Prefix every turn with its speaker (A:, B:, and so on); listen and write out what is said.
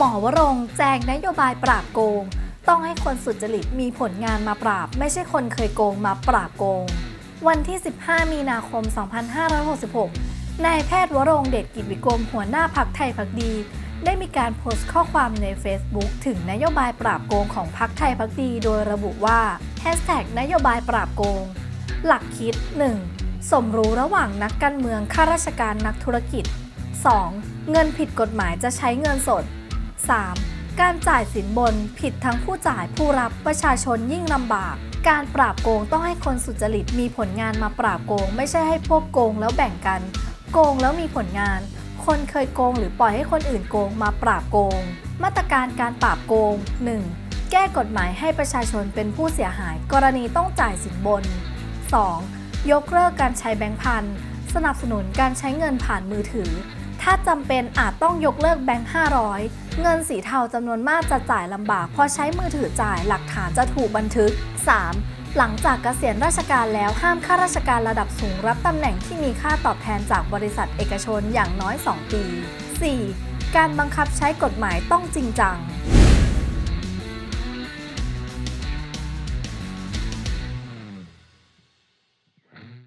A: หมอวรงแจงนโยบายปราบโกง ต้องให้คนสุจริตมีผลงานมาปราบ ไม่ใช่คนเคยโกงมาปราบโกง วันที่ 15 มีนาคม 2566 นายแพทย์วรงเดชกิจวิกรมหัวหน้าพักไทยพักดี ได้มีการโพสต์ข้อความใน Facebook ถึงนโยบายปราบโกงของพักไทยพักดี โดยระบุว่านโยบายปราบโกง หลักคิด 1. สมรู้ระหว่างนักการเมืองข้าราชการนักธุรกิจ 2. เงินผิดกฎหมายจะใช้เงินสด 3. การจ่ายสินบนผิดทั้งผู้จ่ายผู้รับประชาชนยิ่งลำบาก การปราบโกงต้องให้คนสุจริตมีผลงานมาปราบโกง ไม่ใช่ให้พวกโกงแล้วแบ่งกัน โกงแล้วมีผลงาน คนเคยโกงหรือปล่อยให้คนอื่นโกงมาปราบโกง มาตรการการปราบโกง 1. แก้กฎหมายให้ประชาชนเป็นผู้เสียหาย กรณีต้องจ่ายสินบน 2. ยกเลิกการใช้แบงค์พันสนับสนุนการใช้เงินผ่านมือถือ ถ้าจำเป็นอาจต้องยกเลิกแบงค์ 500 เงินสีเทาจำนวนมากจะจ่ายลำบากเพราะใช้มือถือจ่ายหลักฐานจะถูกบันทึก 3. หลังจากเกษียณราชการแล้วห้ามข้าราชการระดับสูงรับตำแหน่งที่มีค่าตอบแทนจากบริษัทเอกชนอย่างน้อย 2 ปี 4. การบังคับใช้กฎหมายต้องจริงจัง